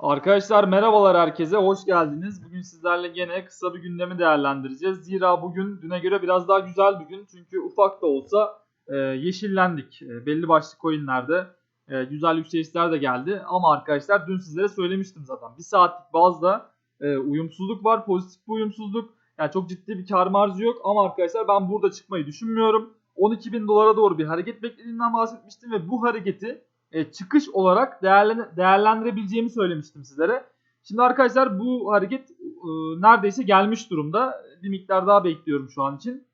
Arkadaşlar merhabalar herkese, hoş geldiniz. Bugün sizlerle gene kısa bir gündemi değerlendireceğiz. Zira bugün düne göre biraz daha güzel bir gün. Çünkü ufak da olsa e, yeşillendik. E, belli başlı coinlerde e, güzel yükselişler de geldi. Ama arkadaşlar dün sizlere söylemiştim zaten. Bir saatlik bazda e, uyumsuzluk var, pozitif bir uyumsuzluk. Yani çok ciddi bir kar marjı yok. Ama arkadaşlar ben burada çıkmayı düşünmüyorum. 12 bin dolara doğru bir hareket beklediğinden bahsetmiştim ve bu hareketi e, çıkış olarak değerlen değerlendirebileceğimi söylemiştim sizlere. Şimdi arkadaşlar bu hareket e, neredeyse gelmiş durumda. Bir miktar daha bekliyorum şu an için.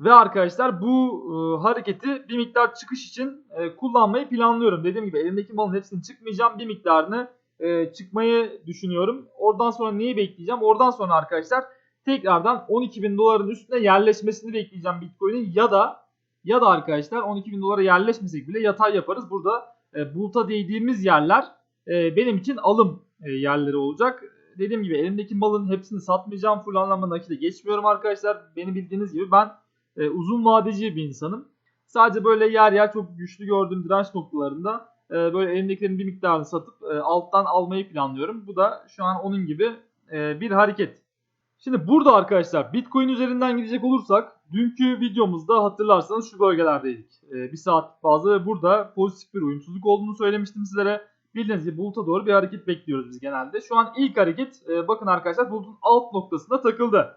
Ve arkadaşlar bu e, hareketi bir miktar çıkış için e, kullanmayı planlıyorum. Dediğim gibi elimdeki malın hepsini çıkmayacağım. Bir miktarını e, çıkmayı düşünüyorum. Oradan sonra neyi bekleyeceğim? Oradan sonra arkadaşlar tekrardan 12 bin doların üstüne yerleşmesini bekleyeceğim Bitcoin'in ya da ya da arkadaşlar 12 bin dolara yerleşmesek bile yatay yaparız. Burada e, buluta değdiğimiz yerler e, benim için alım e, yerleri olacak. Dediğim gibi elimdeki malın hepsini satmayacağım. Full anlamda nakite geçmiyorum arkadaşlar. Beni bildiğiniz gibi ben e, uzun vadeci bir insanım. Sadece böyle yer yer çok güçlü gördüğüm direnç noktalarında e, böyle elimdekilerin bir miktarını satıp e, alttan almayı planlıyorum. Bu da şu an onun gibi e, bir hareket. Şimdi burada arkadaşlar Bitcoin üzerinden gidecek olursak dünkü videomuzda hatırlarsanız şu bölgelerdeydik. Ee, bir saat fazla ve burada pozitif bir uyumsuzluk olduğunu söylemiştim sizlere. Bildiğiniz gibi buluta doğru bir hareket bekliyoruz biz genelde. Şu an ilk hareket e, bakın arkadaşlar bulutun alt noktasında takıldı.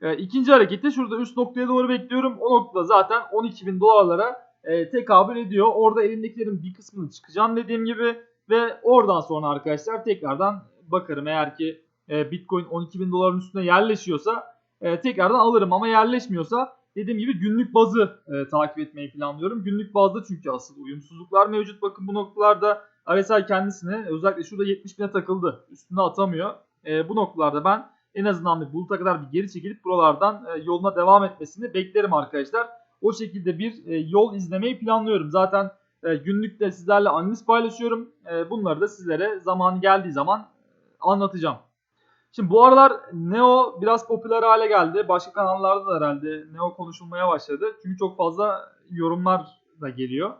E, ikinci harekette şurada üst noktaya doğru bekliyorum. O noktada zaten 12 bin dolarlara e, tekabül ediyor. Orada elimdekilerin bir kısmını çıkacağım dediğim gibi. Ve oradan sonra arkadaşlar tekrardan bakarım eğer ki e, Bitcoin 12 bin doların üstüne yerleşiyorsa e, tekrardan alırım ama yerleşmiyorsa dediğim gibi günlük bazı e, takip etmeyi planlıyorum. Günlük bazda çünkü asıl uyumsuzluklar mevcut. Bakın bu noktalarda RSI kendisine özellikle şurada 70 bine takıldı. Üstüne atamıyor. E, bu noktalarda ben en azından bir buluta kadar bir geri çekilip buralardan e, yoluna devam etmesini beklerim arkadaşlar. O şekilde bir e, yol izlemeyi planlıyorum. Zaten e, günlükte sizlerle analiz paylaşıyorum. E, bunları da sizlere zaman geldiği zaman e, anlatacağım. Şimdi bu aralar Neo biraz popüler hale geldi. Başka kanallarda da herhalde Neo konuşulmaya başladı. Çünkü çok fazla yorumlar da geliyor.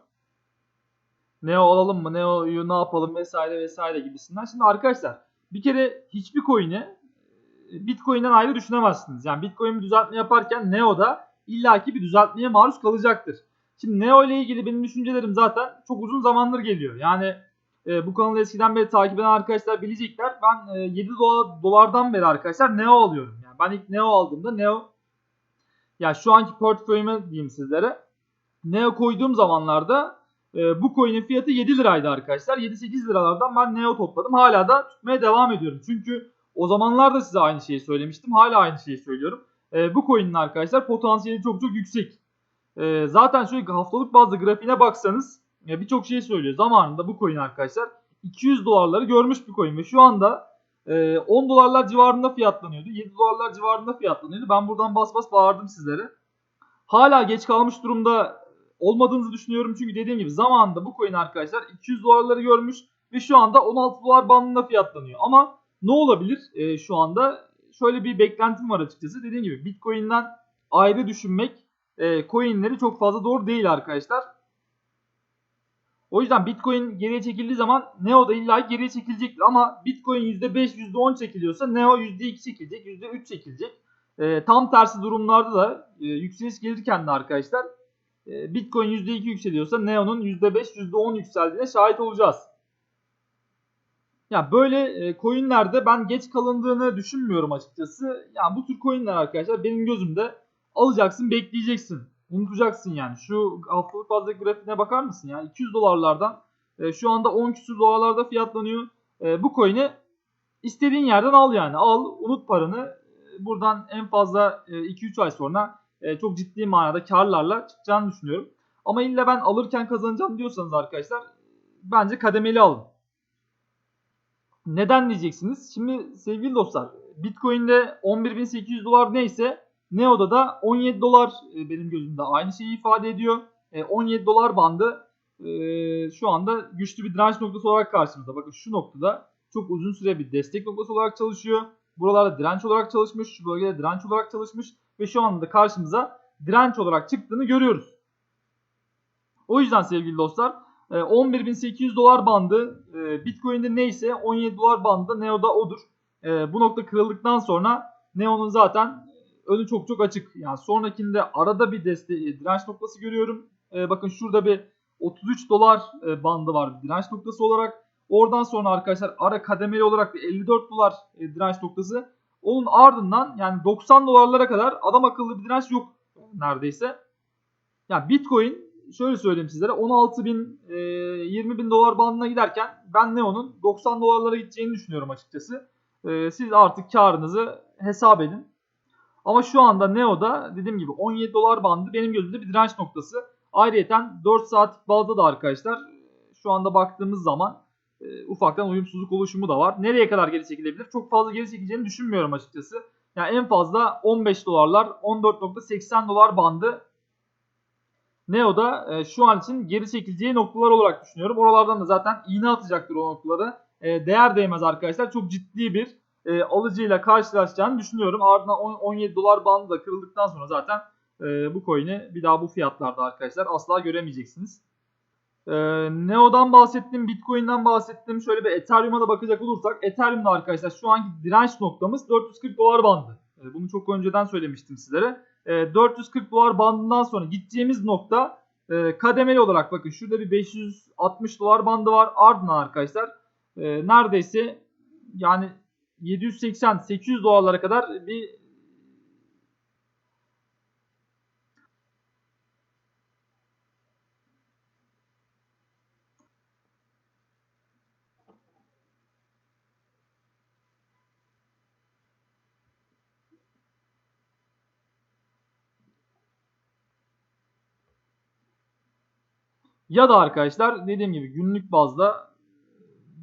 Neo alalım mı? Neo'yu ne yapalım vesaire vesaire gibisinden. Şimdi arkadaşlar bir kere hiçbir coin'i Bitcoin'den ayrı düşünemezsiniz. Yani Bitcoin bir düzeltme yaparken Neo'da illaki bir düzeltmeye maruz kalacaktır. Şimdi Neo ile ilgili benim düşüncelerim zaten çok uzun zamandır geliyor. Yani e, bu kanalı eskiden beri takip eden arkadaşlar bilecekler. Ben e, 7 dolar, dolardan beri arkadaşlar Neo alıyorum. Yani ben ilk Neo aldığımda Neo ya şu anki portföyüme diyeyim sizlere. Neo koyduğum zamanlarda e, bu coin'in fiyatı 7 liraydı arkadaşlar. 7-8 liralardan ben Neo topladım. Hala da tutmaya devam ediyorum. Çünkü o zamanlarda size aynı şeyi söylemiştim. Hala aynı şeyi söylüyorum. E, bu coin'in arkadaşlar potansiyeli çok çok yüksek. E, zaten şöyle haftalık bazı grafiğine baksanız birçok şey söylüyor. Zamanında bu coin arkadaşlar 200 dolarları görmüş bir coin ve şu anda 10 dolarlar civarında fiyatlanıyordu. 7 dolarlar civarında fiyatlanıyordu. Ben buradan bas bas bağırdım sizlere. Hala geç kalmış durumda olmadığınızı düşünüyorum. Çünkü dediğim gibi zamanında bu coin arkadaşlar 200 dolarları görmüş ve şu anda 16 dolar bandında fiyatlanıyor. Ama ne olabilir e, şu anda? Şöyle bir beklentim var açıkçası. Dediğim gibi Bitcoin'den ayrı düşünmek e, coinleri çok fazla doğru değil arkadaşlar. O yüzden Bitcoin geriye çekildiği zaman Neo da illa geriye çekilecektir. Ama Bitcoin %5, %10 çekiliyorsa Neo %2 çekilecek, %3 çekilecek. E, tam tersi durumlarda da e, yükseliş gelirken de arkadaşlar e, Bitcoin %2 yükseliyorsa Neo'nun %5, %10 yükseldiğine şahit olacağız. Ya yani böyle e, coinlerde ben geç kalındığını düşünmüyorum açıkçası. Yani bu tür coinler arkadaşlar benim gözümde alacaksın, bekleyeceksin. Unutacaksın yani. Şu haftalık bazdaki grafiğine bakar mısın ya? 200 dolarlardan e, şu anda 10 küsür dolarlarda fiyatlanıyor. E, bu coin'i istediğin yerden al yani. Al, unut paranı. E, buradan en fazla e, 2-3 ay sonra e, çok ciddi manada karlarla çıkacağını düşünüyorum. Ama illa ben alırken kazanacağım diyorsanız arkadaşlar bence kademeli alın. Neden diyeceksiniz? Şimdi sevgili dostlar Bitcoin'de 11.800 dolar neyse Neo'da da 17 dolar e, benim gözümde aynı şeyi ifade ediyor. 17 e, dolar bandı e, şu anda güçlü bir direnç noktası olarak karşımızda. Bakın şu noktada çok uzun süre bir destek noktası olarak çalışıyor. Buralarda direnç olarak çalışmış, şu bölgede direnç olarak çalışmış ve şu anda da karşımıza direnç olarak çıktığını görüyoruz. O yüzden sevgili dostlar E, 11.800 dolar bandı Bitcoin'de neyse 17 dolar bandı Neo'da odur. Bu nokta kırıldıktan sonra Neo'nun zaten önü çok çok açık. Yani sonrakinde arada bir deste direnç noktası görüyorum. E, bakın şurada bir 33 dolar e, bandı var direnç noktası olarak. Oradan sonra arkadaşlar ara kademeli olarak bir 54 dolar e, direnç noktası. Onun ardından yani 90 dolarlara kadar adam akıllı bir direnç yok neredeyse. Yani Bitcoin şöyle söyleyeyim sizlere 16 bin e, 20 bin dolar bandına giderken ben Neo'nun 90 dolarlara gideceğini düşünüyorum açıkçası. E, siz artık karınızı hesap edin. Ama şu anda Neo'da dediğim gibi 17 dolar bandı benim gözümde bir direnç noktası. Ayrıyeten 4 saatlik bazda da arkadaşlar şu anda baktığımız zaman e, ufaktan uyumsuzluk oluşumu da var. Nereye kadar geri çekilebilir? Çok fazla geri çekileceğini düşünmüyorum açıkçası. Yani en fazla 15 dolarlar 14.80 dolar bandı Neo'da e, şu an için geri çekileceği noktalar olarak düşünüyorum. Oralardan da zaten iğne atacaktır o noktaları. E, değer değmez arkadaşlar. Çok ciddi bir e, alıcıyla karşılaşacağını düşünüyorum. Ardından 10, 17 dolar bandı da kırıldıktan sonra zaten e, bu coin'i bir daha bu fiyatlarda arkadaşlar asla göremeyeceksiniz. E, Neo'dan bahsettim, Bitcoin'den bahsettim. Şöyle bir Ethereum'a da bakacak olursak Ethereum'da arkadaşlar şu anki direnç noktamız 440 dolar bandı. E, bunu çok önceden söylemiştim sizlere. E, 440 dolar bandından sonra gideceğimiz nokta e, kademeli olarak bakın şurada bir 560 dolar bandı var. Ardından arkadaşlar e, neredeyse yani 780-800 dolarlara kadar bir Ya da arkadaşlar dediğim gibi günlük bazda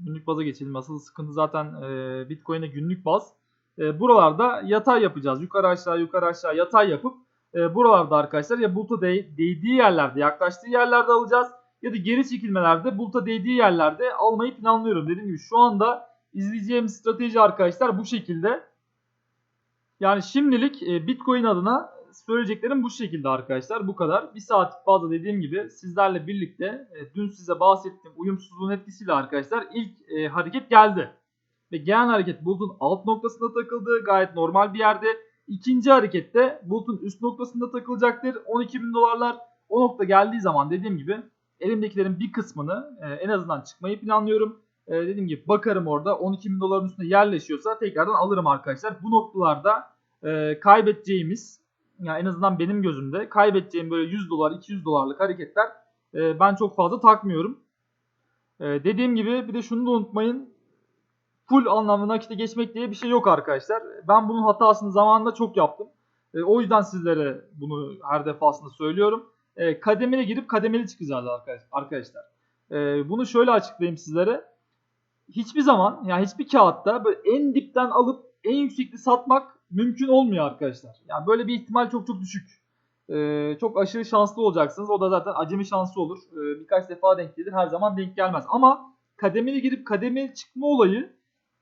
günlük baza geçelim. Asıl sıkıntı zaten e, Bitcoin'e günlük baz. E, buralarda yatay yapacağız. Yukarı aşağı yukarı aşağı yatay yapıp e, buralarda arkadaşlar ya buluta de, değdiği yerlerde yaklaştığı yerlerde alacağız. Ya da geri çekilmelerde buluta değdiği yerlerde almayı planlıyorum. Dediğim gibi şu anda izleyeceğim strateji arkadaşlar bu şekilde. Yani şimdilik e, Bitcoin adına söyleyeceklerim bu şekilde arkadaşlar. Bu kadar. Bir saat fazla dediğim gibi sizlerle birlikte e, dün size bahsettiğim uyumsuzluğun etkisiyle arkadaşlar ilk e, hareket geldi. Ve gelen hareket bulutun alt noktasında takıldı. Gayet normal bir yerde. İkinci harekette bulutun üst noktasında takılacaktır. 12 bin dolarlar o nokta geldiği zaman dediğim gibi elimdekilerin bir kısmını e, en azından çıkmayı planlıyorum. E, dediğim gibi bakarım orada 12 bin doların üstünde yerleşiyorsa tekrardan alırım arkadaşlar. Bu noktalarda e, kaybedeceğimiz yani en azından benim gözümde kaybedeceğim böyle 100 dolar 200 dolarlık hareketler e, ben çok fazla takmıyorum. E, dediğim gibi bir de şunu da unutmayın. Full anlamda nakite geçmek diye bir şey yok arkadaşlar. Ben bunun hatasını zamanında çok yaptım. E, o yüzden sizlere bunu her defasında söylüyorum. E, kademeli girip kademeli çıkacağız arkadaşlar. E, bunu şöyle açıklayayım sizlere. Hiçbir zaman yani hiçbir kağıtta böyle en dipten alıp en yüksekli satmak mümkün olmuyor arkadaşlar. Yani böyle bir ihtimal çok çok düşük. Ee, çok aşırı şanslı olacaksınız. O da zaten acemi şansı olur. Ee, birkaç defa denk gelir. Her zaman denk gelmez. Ama kademeli girip kademeli çıkma olayı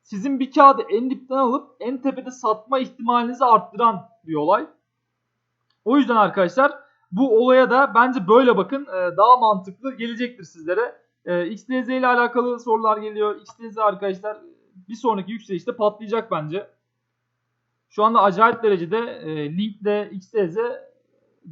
sizin bir kağıdı en dipten alıp en tepede satma ihtimalinizi arttıran bir olay. O yüzden arkadaşlar bu olaya da bence böyle bakın e, daha mantıklı gelecektir sizlere. E, XTZ ile alakalı sorular geliyor. XTZ arkadaşlar bir sonraki yükselişte patlayacak bence. Şu anda acayip derecede e, Link'le XTZ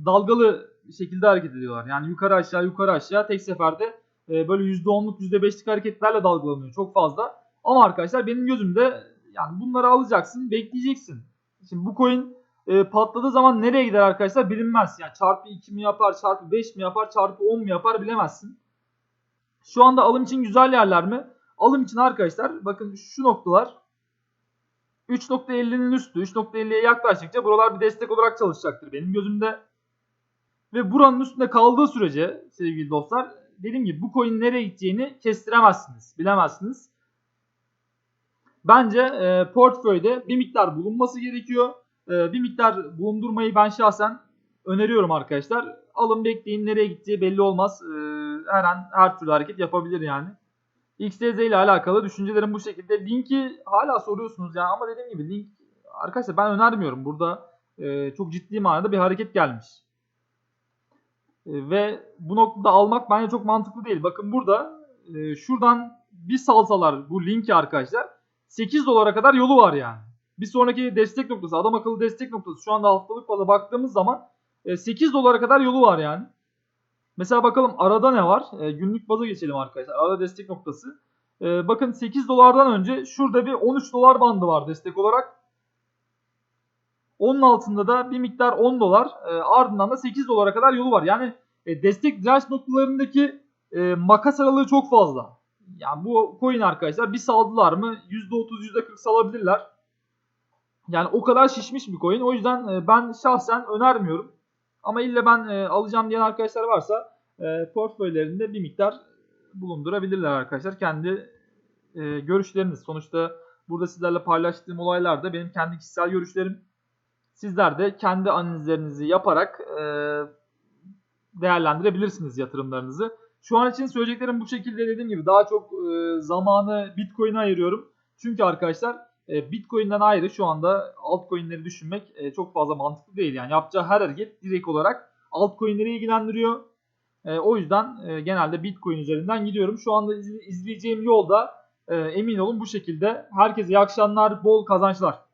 dalgalı şekilde hareket ediyorlar. Yani yukarı aşağı yukarı aşağı tek seferde e, böyle %10'luk %5'lik hareketlerle dalgalanıyor çok fazla. Ama arkadaşlar benim gözümde yani bunları alacaksın bekleyeceksin. Şimdi bu coin e, patladığı zaman nereye gider arkadaşlar bilinmez. Yani çarpı 2 mi yapar, çarpı 5 mi yapar, çarpı 10 mu yapar bilemezsin. Şu anda alım için güzel yerler mi? Alım için arkadaşlar bakın şu noktalar 3.50'nin üstü 3.50'ye yaklaştıkça buralar bir destek olarak çalışacaktır benim gözümde. Ve buranın üstünde kaldığı sürece sevgili dostlar dediğim gibi bu coin nereye gideceğini kestiremezsiniz. Bilemezsiniz. Bence e, portföyde bir miktar bulunması gerekiyor. E, bir miktar bulundurmayı ben şahsen öneriyorum arkadaşlar. Alın bekleyin nereye gideceği belli olmaz. E, her an her türlü hareket yapabilir yani. XDZ ile alakalı düşüncelerim bu şekilde. Linki hala soruyorsunuz yani ama dediğim gibi link arkadaşlar ben önermiyorum. Burada e, çok ciddi manada bir hareket gelmiş. E, ve bu noktada almak bence çok mantıklı değil. Bakın burada e, şuradan bir salsalar bu linki arkadaşlar 8 dolara kadar yolu var yani. Bir sonraki destek noktası adam akıllı destek noktası şu anda haftalık baza baktığımız zaman e, 8 dolara kadar yolu var yani. Mesela bakalım arada ne var? E, günlük baza geçelim arkadaşlar. Arada destek noktası. E, bakın 8 dolardan önce şurada bir 13 dolar bandı var destek olarak. Onun altında da bir miktar 10 dolar. E, ardından da 8 dolara kadar yolu var. Yani e, destek direnç noktalarındaki e, makas aralığı çok fazla. Yani bu coin arkadaşlar bir saldılar mı %30 %40 salabilirler. Yani o kadar şişmiş bir coin. O yüzden e, ben şahsen önermiyorum. Ama ille ben e, alacağım diyen arkadaşlar varsa e, portföylerinde bir miktar bulundurabilirler arkadaşlar. Kendi e, görüşleriniz. Sonuçta burada sizlerle paylaştığım olaylar da benim kendi kişisel görüşlerim. Sizler de kendi analizlerinizi yaparak e, değerlendirebilirsiniz yatırımlarınızı. Şu an için söyleyeceklerim bu şekilde dediğim gibi daha çok e, zamanı Bitcoin'e ayırıyorum. Çünkü arkadaşlar e, Bitcoin'den ayrı şu anda altcoin'leri düşünmek e, çok fazla mantıklı değil. Yani yapacağı her hareket direkt olarak altcoin'leri ilgilendiriyor. E, o yüzden genelde Bitcoin üzerinden gidiyorum. Şu anda izleyeceğim yolda emin olun bu şekilde. Herkese iyi akşamlar, bol kazançlar.